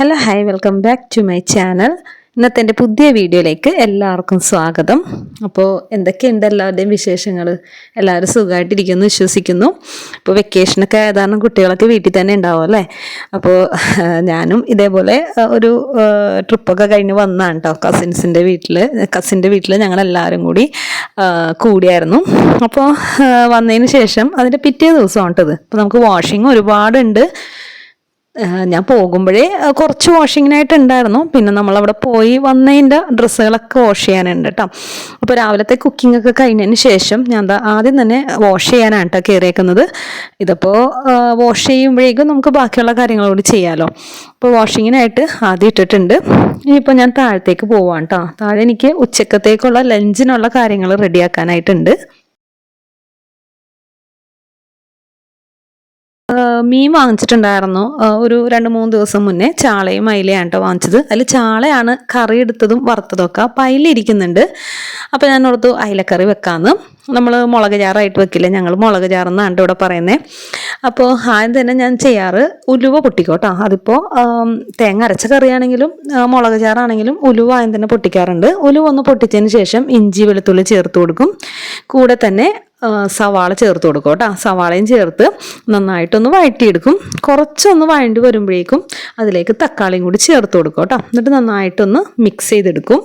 Hello hi welcome back to my channel ഇന്നത്തെ എന്റെ പുതിയ വീഡിയോയിലേക്ക് എല്ലാവർക്കും സ്വാഗതം. അപ്പോൾ എന്തൊക്കെയുണ്ട് എല്ലാവരുടെയും വിശേഷങ്ങൾ എല്ലാവരും സുഖമായിട്ടിരിക്കുന്നു വിശ്വസിക്കുന്നു. ഇപ്പോൾ വെക്കേഷനൊക്കെ ആയതാണ് കുട്ടികളൊക്കെ വീട്ടിൽ തന്നെ ഉണ്ടാവും അല്ലേ? അപ്പോൾ ഞാനും ഇതേപോലെ ഒരു ട്രിപ്പൊക്കെ കഴിഞ്ഞ് വന്നതാണ് കേട്ടോ കസിൻസിന്റെ വീട്ടിൽ കസിന്റെ വീട്ടിൽ ഞങ്ങളെല്ലാവരും കൂടി കൂടിയായിരുന്നു. അപ്പോൾ വന്നതിന് ശേഷം അതിന്റെ പിറ്റേ ദിവസമാണ് കേട്ടത് അപ്പോൾ നമുക്ക് വാഷിംഗ് ഒരുപാടുണ്ട്. ഞാൻ പോകുമ്പോഴേ കുറച്ച് വാഷിങ്ങിനായിട്ട് ഉണ്ടായിരുന്നു പിന്നെ നമ്മളവിടെ പോയി വന്നതിന്റെ ഡ്രസ്സുകളൊക്കെ വാഷ് ചെയ്യാനുണ്ട് കേട്ടോ അപ്പോൾ രാവിലത്തെ കുക്കിംഗ് ഒക്കെ കഴിഞ്ഞതിന് ശേഷം ഞാൻ ആദ്യം തന്നെ വാഷ് ചെയ്യാനാണ് കേട്ടോ കയറിയേക്കുന്നത്. ഇതിപ്പോൾ വാഷ് ചെയ്യുമ്പോഴേക്കും നമുക്ക് ബാക്കിയുള്ള കാര്യങ്ങൾ കൂടി ചെയ്യാമല്ലോ അപ്പോൾ വാഷിങ്ങിനായിട്ട് ആദ്യം ഇട്ടിട്ടുണ്ട്. ഇനിയിപ്പോൾ ഞാൻ താഴത്തേക്ക് പോവാണ് കേട്ടോ താഴെ എനിക്ക് ഉച്ചക്കത്തേക്കുള്ള ലഞ്ചിനുള്ള കാര്യങ്ങൾ റെഡിയാക്കാനായിട്ടുണ്ട് മീൻ വാങ്ങിച്ചിട്ടുണ്ടായിരുന്നു. ഒരു രണ്ട് മൂന്ന് ദിവസം മുന്നേ ചാളയും അയിലയാണ് കേട്ടോ വാങ്ങിച്ചത്. അതിൽ ചാളയാണ് കറി എടുത്തതും വറുത്തതും ഒക്കെ അപ്പം അയില ഇരിക്കുന്നുണ്ട്. അപ്പം ഞാൻ ഓർത്തു അയിലക്കറി വെക്കാമെന്ന് നമ്മൾ മുളക് ചാറായിട്ട് വെക്കില്ല? ഞങ്ങൾ മുളക് ചാറെന്നാണ് ഇവിടെ പറയുന്നത് അപ്പോൾ ആദ്യം തന്നെ ഞാൻ ചെയ്യാറ് ഉലുവ പൊട്ടിക്കോട്ടോ. അതിപ്പോൾ തേങ്ങ അരച്ച കറിയാണെങ്കിലും മുളക് ചാറാണെങ്കിലും ഉലുവ ആദ്യം തന്നെ പൊട്ടിക്കാറുണ്ട്. ഉലുവ ഒന്ന് പൊട്ടിച്ചതിന് ശേഷം ഇഞ്ചി വെളുത്തുള്ളി ചേർത്ത് കൊടുക്കും. കൂടെ തന്നെ സവാള ചേർത്ത് കൊടുക്കും കേട്ടോ. സവാളയും ചേർത്ത് നന്നായിട്ടൊന്ന് വഴറ്റിയെടുക്കും. കുറച്ചൊന്ന് വഴണ്ടി വരുമ്പോഴേക്കും അതിലേക്ക് തക്കാളിയും കൂടി ചേർത്ത് കൊടുക്കും കേട്ടോ. എന്നിട്ട് നന്നായിട്ടൊന്ന് മിക്സ് ചെയ്തെടുക്കും.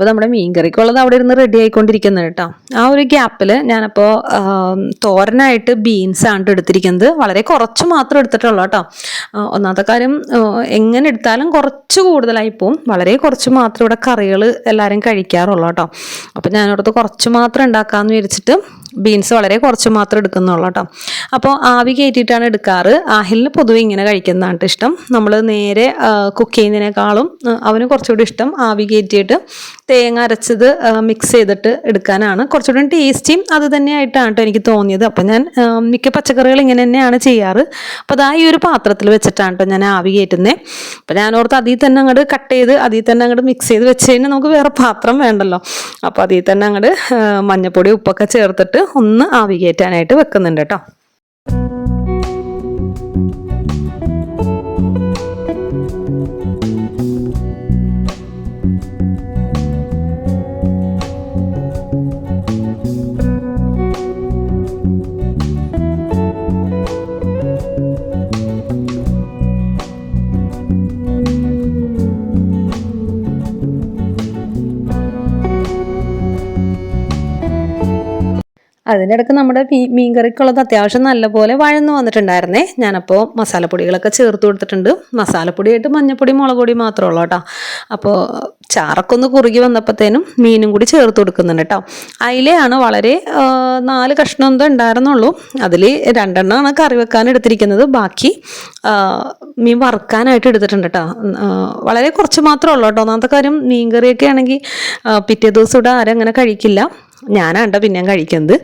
അപ്പോൾ നമ്മുടെ മീൻകറിക്കുള്ളത് അവിടെ ഇരുന്ന് റെഡി ആയിക്കൊണ്ടിരിക്കുന്നത് കേട്ടോ. ആ ഒരു ഗ്യാപ്പിൽ ഞാനപ്പോൾ തോരനായിട്ട് ബീൻസ് ആണ് എടുത്തിരിക്കുന്നത്. വളരെ കുറച്ച് മാത്രം എടുത്തിട്ടുള്ളൂ കേട്ടോ. ഒന്നാമത്തെ കാര്യം എങ്ങനെ എടുത്താലും കുറച്ച് കൂടുതലായി പോവും. വളരെ കുറച്ച് മാത്രം ഇവിടെ കറികൾ എല്ലാവരും കഴിക്കാറുള്ളൂ കേട്ടോ. അപ്പോൾ ഞാനോടത്ത് കുറച്ച് മാത്രം ഉണ്ടാക്കാമെന്ന് വിചാരിച്ചിട്ട് ബീൻസ് വളരെ കുറച്ച് മാത്രം എടുക്കുന്നുള്ളൂ കേട്ടോ. അപ്പോൾ ആവി കയറ്റിയിട്ടാണ് എടുക്കാറ്. ആഹിലിന് പൊതുവെ ഇങ്ങനെ കഴിക്കുന്നതാണ് ഇഷ്ടം. നമ്മൾ നേരെ കുക്ക് ചെയ്യുന്നതിനേക്കാളും അവന് കുറച്ചുകൂടി ഇഷ്ടം ആവി കയറ്റിയിട്ട് തേങ്ങ അരച്ചത് മിക്സ് ചെയ്തിട്ട് എടുക്കാനാണ്. കുറച്ചുകൂടി ടേസ്റ്റിയും അത് തന്നെയായിട്ടാണ് കേട്ടോ എനിക്ക് തോന്നിയത്. അപ്പോൾ ഞാൻ മിക്ക പച്ചക്കറികൾ ഇങ്ങനെ തന്നെയാണ് ചെയ്യാറ്. അപ്പോൾ അതാ ഈ ഒരു പാത്രത്തിൽ വെച്ചിട്ടാണ് കേട്ടോ ഞാൻ ആവി കയറ്റുന്നത് അപ്പോൾ ഞാൻ ഓർത്ത് അതിൽ തന്നെ അങ്ങോട്ട് കട്ട് ചെയ്ത് അതിൽ തന്നെ അങ്ങോട്ട് മിക്സ് ചെയ്ത് വെച്ച് കഴിഞ്ഞാൽ നമുക്ക് വേറെ പാത്രം വേണ്ടല്ലോ. അപ്പോൾ അതിൽ തന്നെ അങ്ങോട്ട് മഞ്ഞപ്പൊടി ഉപ്പൊക്കെ ചേർത്തിട്ട് ഒന്ന് ആവി കയറ്റാനായിട്ട് വെക്കുന്നുണ്ട് കേട്ടോ. അതിന്റെ ഇടയ്ക്ക് നമ്മുടെ മീ മീൻകറിക്കുള്ളത് അത്യാവശ്യം നല്ലപോലെ വഴന്ന് വന്നിട്ടുണ്ടായിരുന്നേ. ഞാനപ്പോൾ മസാലപ്പൊടികളൊക്കെ ചേർത്ത് കൊടുത്തിട്ടുണ്ട്. മസാലപ്പൊടിയായിട്ട് മഞ്ഞപ്പൊടി മുളക് പൊടി മാത്രമേ ഉള്ളൂ കേട്ടോ. അപ്പോൾ ചാറൊക്കെ ഒന്ന് കുറുകി വന്നപ്പോഴത്തേനും മീനും കൂടി ചേർത്ത് കൊടുക്കുന്നുണ്ട് കേട്ടോ. അയിലയാണ് വളരെ നാല് കഷ്ണം എന്തോ ഉണ്ടായിരുന്നുള്ളൂ. അതിൽ രണ്ടെണ്ണമാണ് കറി വെക്കാൻ എടുത്തിരിക്കുന്നത്. ബാക്കി മീൻ വറുക്കാനായിട്ട് എടുത്തിട്ടുണ്ട് കേട്ടോ. വളരെ കുറച്ച് മാത്രമേ ഉള്ളൂ കേട്ടോ. ഒന്നാമത്തെ കാര്യം മീൻ കറിയൊക്കെ ആണെങ്കിൽ പിറ്റേ ദിവസം ഇവിടെ ആരും അങ്ങനെ കഴിക്കില്ല. ഞാനാണ്ട പിന്നെയും കഴിക്കുന്നത്.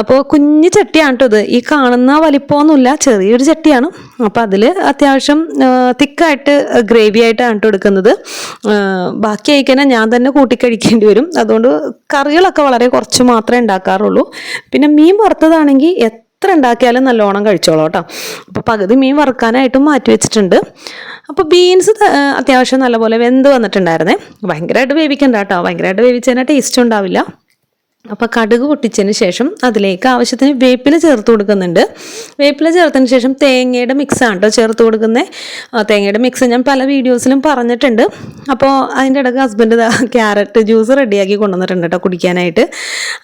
അപ്പോൾ കുഞ്ഞു ചട്ടിയാണ് കേട്ടോ ഇത്. ഈ കാണുന്ന വലിപ്പമൊന്നുമില്ല. ചെറിയൊരു ചട്ടിയാണ്. അപ്പോൾ അതിൽ അത്യാവശ്യം തിക്കായിട്ട് ഗ്രേവി ആയിട്ടാണ് കേട്ടോ എടുക്കുന്നത്. ബാക്കി അയക്കാനെ ഞാൻ തന്നെ കൂട്ടി കഴിക്കേണ്ടി വരും. അതുകൊണ്ട് കറികളൊക്കെ വളരെ കുറച്ച് മാത്രമേ ഉണ്ടാക്കാറുള്ളൂ. പിന്നെ മീൻ വറുത്തതാണെങ്കിൽ എത്ര ഉണ്ടാക്കിയാലും നല്ലോണം കഴിച്ചോളൂ കേട്ടോ. അപ്പോൾ പകുതി മീൻ വറുക്കാനായിട്ടും മാറ്റി വെച്ചിട്ടുണ്ട്. അപ്പോൾ ബീൻസ് അത്യാവശ്യം നല്ലപോലെ വെന്ത് വന്നിട്ടുണ്ടായിരുന്നേ. ഭയങ്കരമായിട്ട് വേവിക്കണ്ട കേട്ടോ. ഭയങ്കരമായിട്ട് വേവിച്ചതിന് ടേസ്റ്റ് ഉണ്ടാവില്ല. അപ്പോൾ കടുക് പൊട്ടിച്ചതിന് ശേഷം അതിലേക്ക് ആവശ്യത്തിന് വേപ്പില ചേർത്ത് കൊടുക്കുന്നുണ്ട്. വേപ്പില ചേർത്തതിന് ശേഷം തേങ്ങയുടെ മിക്സാണ് കേട്ടോ ചേർത്ത് കൊടുക്കുന്നത് തേങ്ങയുടെ മിക്സ് ഞാൻ പല വീഡിയോസിലും പറഞ്ഞിട്ടുണ്ട്. അപ്പോൾ അതിന്റെ ഇടയ്ക്ക് ഹസ്ബൻഡ് ക്യാരറ്റ് ജ്യൂസ് റെഡിയാക്കി കൊണ്ടുവന്നിട്ടുണ്ട് കേട്ടോ കുടിക്കാനായിട്ട്.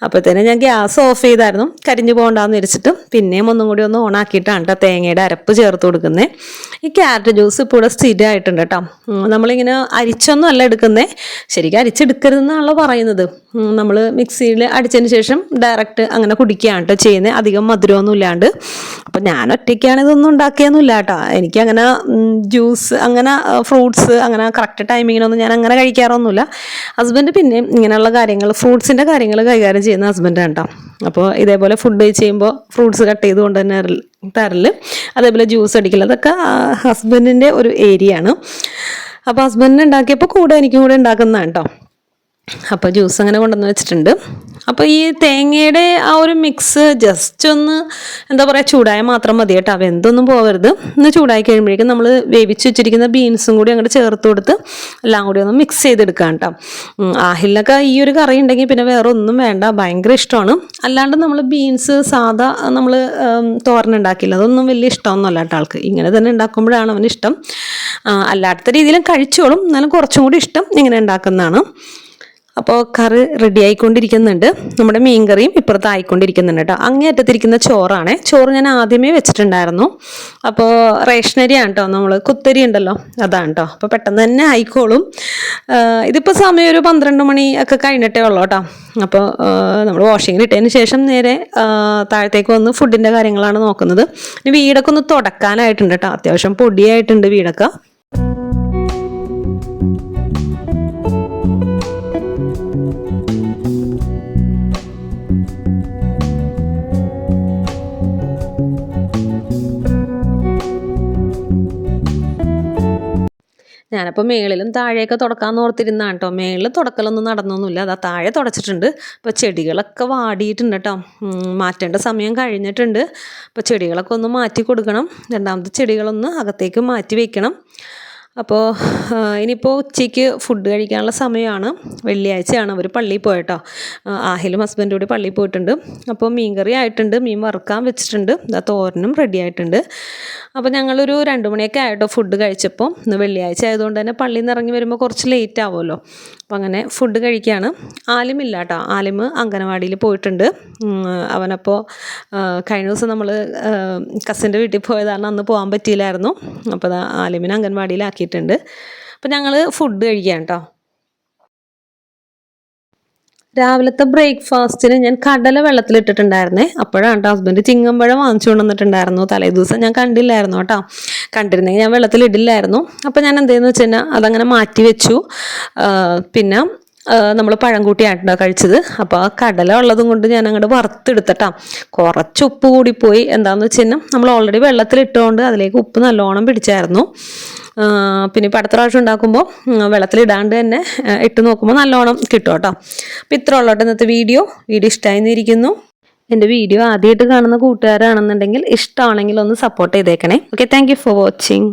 അപ്പോഴത്തേനും ഞാൻ ഗ്യാസ് ഓഫ് ചെയ്തായിരുന്നു. കരിഞ്ഞു പോകണ്ടെന്ന് വിരിച്ചിട്ട് പിന്നെയും ഒന്നും കൂടി ഒന്ന് ഓണാക്കിയിട്ടാണ് കേട്ടോ തേങ്ങയുടെ അരപ്പ് ചേർത്ത് കൊടുക്കുന്നത് ഈ ക്യാരറ്റ് ജ്യൂസ് ഇപ്പോൾ ഇവിടെ സ്ഥിരമായിട്ടുണ്ട് കേട്ടോ നമ്മളിങ്ങനെ അരിച്ചൊന്നും അല്ല എടുക്കുന്നത് ശരിക്കും അരിച്ചെടുക്കരുതെന്നാണല്ലോ പറയുന്നത്. നമ്മൾ മിക്സിയിൽ അടിച്ചതിന് ശേഷം ഡയറക്റ്റ് അങ്ങനെ കുടിക്കുകയാണ് കേട്ടോ ചെയ്യുന്നത് അധികം മധുരമൊന്നും ഇല്ലാണ്ട്. അപ്പം ഞാൻ ഒറ്റയ്ക്കാണ് ഇതൊന്നും ഉണ്ടാക്കിയൊന്നുമില്ല കേട്ടോ എനിക്കങ്ങനെ ജ്യൂസ് അങ്ങനെ ഫ്രൂട്ട്സ് അങ്ങനെ കറക്റ്റ് ടൈമിങ്ങിനൊന്നും ഞാൻ അങ്ങനെ കഴിക്കാറൊന്നുമില്ല. ഹസ്ബൻഡ് പിന്നെ ഇങ്ങനെയുള്ള കാര്യങ്ങൾ ഫ്രൂട്ട്സിന്റെ കാര്യങ്ങൾ കൈകാര്യം ചെയ്യുന്ന ഹസ്ബൻഡാണ് കേട്ടോ അപ്പോൾ ഇതേപോലെ ഫുഡ് കഴിച്ച് ചെയ്യുമ്പോൾ ഫ്രൂട്ട്സ് കട്ട് ചെയ്തുകൊണ്ട് തന്നെ തരൽ. അതേപോലെ ജ്യൂസ് അടിക്കൽ അതൊക്കെ ഹസ്ബൻഡിന്റെ ഒരു ഏരിയ ആണ്. അപ്പോൾ ഹസ്ബൻഡിന് ഉണ്ടാക്കിയപ്പോൾ കൂടെ എനിക്കും കൂടെ ഉണ്ടാക്കുന്നതാണ് കേട്ടോ അപ്പോൾ ജ്യൂസ് അങ്ങനെ കൊണ്ടുവന്ന് വെച്ചിട്ടുണ്ട്. അപ്പോൾ ഈ തേങ്ങയുടെ ആ ഒരു മിക്സ് ജസ്റ്റ് ഒന്ന് എന്താ പറയുക ചൂടായ മാത്രം മതി കേട്ടോ. വെന്തൊന്നും പോകരുത് ഒന്ന് ചൂടായി കഴിയുമ്പോഴേക്കും നമ്മൾ വേവിച്ച് വെച്ചിരിക്കുന്ന ബീൻസും കൂടി അങ്ങോട്ട് ചേർത്ത് കൊടുത്ത് എല്ലാം കൂടി ഒന്ന് മിക്സ് ചെയ്തെടുക്കാം കേട്ടോ. ആഹിലൊക്കെ ഈ ഒരു കറി ഉണ്ടെങ്കിൽ പിന്നെ വേറെ ഒന്നും വേണ്ട. ഭയങ്കര ഇഷ്ടമാണ്. അല്ലാണ്ട് നമ്മൾ ബീൻസ് സാധാ നമ്മൾ തോരനുണ്ടാക്കില്ല അതൊന്നും വലിയ ഇഷ്ടമൊന്നുമല്ല കേട്ടോ ആൾക്ക്. ഇങ്ങനെ തന്നെ ഉണ്ടാക്കുമ്പോഴാണ് അവന് ഇഷ്ടം. അല്ലാത്ത രീതിയിലും കഴിച്ചോളും. എന്നാലും കുറച്ചും കൂടി ഇഷ്ടം ഇങ്ങനെ ഉണ്ടാക്കുന്നതാണ്. അപ്പോൾ കറി റെഡി ആയിക്കൊണ്ടിരിക്കുന്നുണ്ട്. നമ്മുടെ മീൻ കറിയും ഇപ്പുറത്ത് ആയിക്കൊണ്ടിരിക്കുന്നുണ്ട് കേട്ടോ. അങ്ങേയറ്റത്തിരിക്കുന്ന ചോറാണ്. ചോറ് ഞാൻ ആദ്യമേ വെച്ചിട്ടുണ്ടായിരുന്നു. അപ്പോൾ റേഷനരിയാണ് കേട്ടോ നമ്മൾ കുത്തരി ഉണ്ടല്ലോ അതാണ് കേട്ടോ. അപ്പോൾ പെട്ടെന്ന് തന്നെ ആയിക്കോളും. ഇതിപ്പോൾ സമയം ഒരു പന്ത്രണ്ട് മണി ഒക്കെ കഴിഞ്ഞിട്ടേ ഉള്ളൂ കേട്ടോ. അപ്പോൾ നമ്മൾ വാഷിങ്ങിൽ ഇട്ടതിന് ശേഷം നേരെ താഴത്തേക്ക് വന്ന് ഫുഡിന്റെ കാര്യങ്ങളാണ് നോക്കുന്നത്. വീടൊക്കെ ഒന്ന് തുടക്കാനായിട്ടുണ്ട് കേട്ടോ. അത്യാവശ്യം പൊടിയായിട്ടുണ്ട് വീടൊക്കെ. ഞാനപ്പോൾ മേളിലും താഴെയൊക്കെ തുടക്കാൻ ഓർത്തിരുന്നാണ് കേട്ടോ മേളിൽ തുടക്കലൊന്നും നടന്നൊന്നുമില്ല. അതാ താഴെ തുടച്ചിട്ടുണ്ട്. അപ്പോൾ ചെടികളൊക്കെ വാടിയിട്ടുണ്ട് കേട്ടോ മാറ്റേണ്ട സമയം കഴിഞ്ഞിട്ടുണ്ട്. അപ്പോൾ ചെടികളൊക്കെ ഒന്ന് മാറ്റി കൊടുക്കണം. രണ്ടാമത്തെ ചെടികളൊന്ന് അകത്തേക്ക് മാറ്റി വെക്കണം. അപ്പോൾ ഇനിയിപ്പോൾ ഉച്ചയ്ക്ക് ഫുഡ് കഴിക്കാനുള്ള സമയമാണ്. വെള്ളിയാഴ്ചയാണ് അവർ പള്ളിയിൽ പോയിട്ടോ. ആഹിലും ഹസ്ബൻഡും കൂടി പള്ളിയിൽ പോയിട്ടുണ്ട്. അപ്പോൾ മീൻ കറി ആയിട്ടുണ്ട് മീൻ വറുക്കാൻ വെച്ചിട്ടുണ്ട്. തോരനും റെഡി ആയിട്ടുണ്ട്. അപ്പോൾ ഞങ്ങളൊരു രണ്ട് മണിയൊക്കെ ആയിട്ടോ ഫുഡ് കഴിച്ചപ്പോൾ ഇന്ന് വെള്ളിയാഴ്ച ആയതുകൊണ്ട് തന്നെ പള്ളിയിൽ നിന്ന് ഇറങ്ങി വരുമ്പോൾ കുറച്ച് ലേറ്റ് ആവുമല്ലോ. അപ്പോൾ അങ്ങനെ ഫുഡ് കഴിക്കുകയാണ് ആലിമില്ല കേട്ടോ. ആലിം അംഗനവാടിയിൽ പോയിട്ടുണ്ട്. അവനപ്പോൾ കഴിഞ്ഞ ദിവസം നമ്മൾ കസിന്റെ വീട്ടിൽ പോയതാണ്. അന്ന് പോകാൻ പറ്റിയില്ലായിരുന്നു. അപ്പോൾ ആലിമിനെ അംഗൻവാടിയിലാക്കിയിട്ടുണ്ട് അപ്പോൾ ഞങ്ങൾ ഫുഡ് കഴിക്കാം കേട്ടോ രാവിലത്തെ ബ്രേക്ക്ഫാസ്റ്റിന് ഞാൻ കടല വെള്ളത്തിലിട്ടിട്ടുണ്ടായിരുന്നേ അപ്പോഴാണ് കേട്ടോ ഹസ്ബൻഡ് ചിങ്ങമ്പഴം വാങ്ങിച്ചു കൊണ്ടുവന്നിട്ടുണ്ടായിരുന്നു തലേ ദിവസം. ഞാൻ കണ്ടില്ലായിരുന്നു കേട്ടോ കണ്ടിരുന്നെങ്കിൽ ഞാൻ വെള്ളത്തിലിടില്ലായിരുന്നു അപ്പം ഞാൻ എന്തെന്ന് വെച്ച് കഴിഞ്ഞാൽ അതങ്ങനെ മാറ്റി വെച്ചു. പിന്നെ നമ്മൾ പഴം കൂട്ടിയാട്ടോ കഴിച്ചത്. അപ്പോൾ ആ കടല ഉള്ളതും കൊണ്ട് ഞാൻ അങ്ങോട്ട് വറുത്തെടുത്തട്ടാ കുറച്ച് ഉപ്പ് കൂടിപ്പോയി എന്താണെന്ന് വെച്ച് കഴിഞ്ഞാൽ നമ്മൾ ഓൾറെഡി വെള്ളത്തിലിട്ടുകൊണ്ട് അതിലേക്ക് ഉപ്പ് നല്ലോണം പിടിച്ചായിരുന്നു. പിന്നെ ഇപ്പം അടുത്ത പ്രാവശ്യം ഉണ്ടാക്കുമ്പോൾ വെള്ളത്തിലിടാണ്ട് തന്നെ ഇട്ട് നോക്കുമ്പോൾ നല്ലോണം കിട്ടും കേട്ടോ. അപ്പം ഇത്ര ഉള്ളോട്ടെ ഇന്നത്തെ വീഡിയോ. വീഡിയോ ഇഷ്ടമായിരിക്കുന്നു എന്റെ വീഡിയോ ആദ്യമായിട്ട് കാണുന്ന കൂട്ടുകാരാണെന്നുണ്ടെങ്കിൽ ഇഷ്ടമാണെങ്കിൽ ഒന്ന് സപ്പോർട്ട് ചെയ്തേക്കണേ. Okay thank for watching